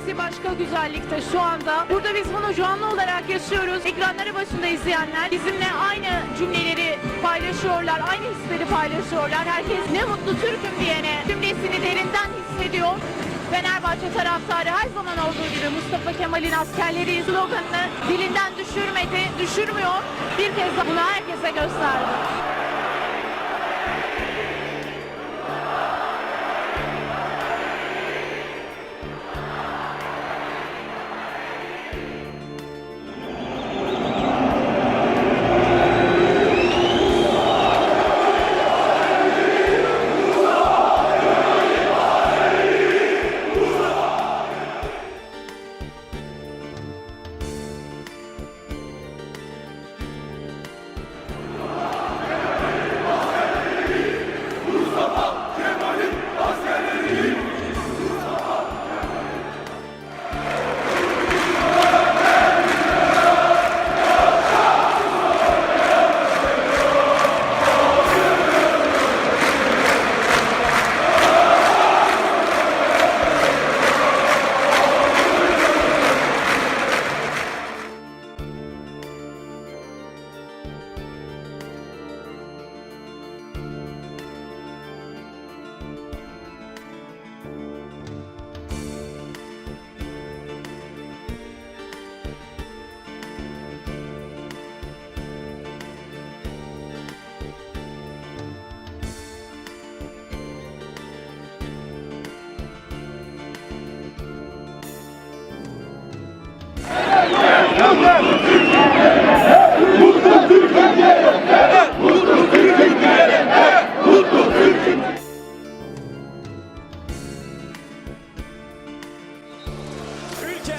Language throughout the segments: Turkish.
hepsi başka güzellikte şu anda. Burada biz bunu canlı olarak yaşıyoruz. Ekranları başında izleyenler bizimle aynı cümleleri paylaşıyorlar, aynı hisleri paylaşıyorlar. Herkes ne mutlu Türk'üm diyene cümlesini derinden hissediyor. Fenerbahçe taraftarı her zaman olduğu gibi Mustafa Kemal'in askerleri sloganını dilinden düşürmedi, düşürmüyor. Bir kez daha bunu herkese gösterdi. Ülker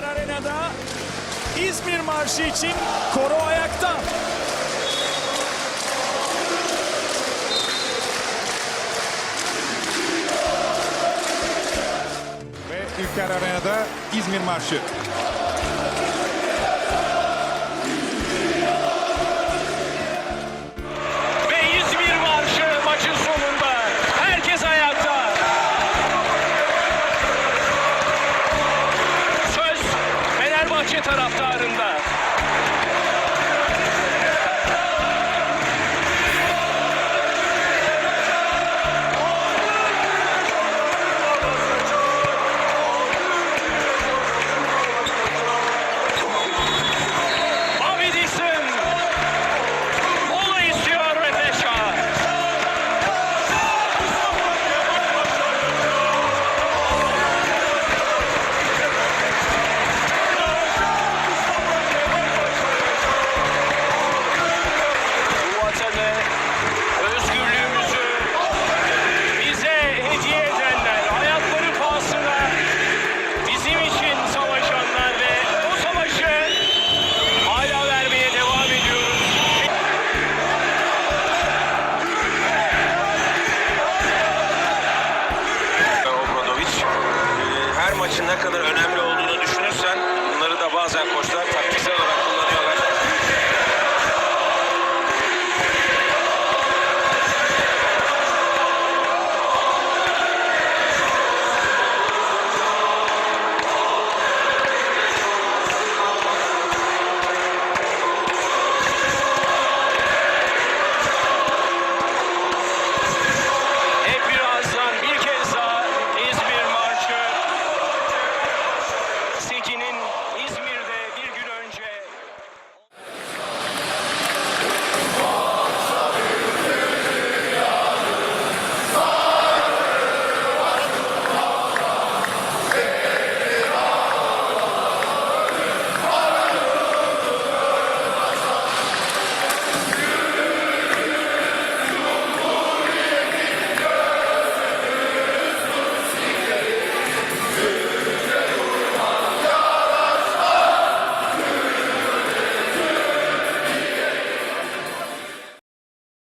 Arena'da İzmir Marşı için koro ayakta. Ve Ülker Arena'da İzmir Marşı. taraftarında. maçın ne kadar önemli olduğunu düşünürsen bunları da bazen koçlar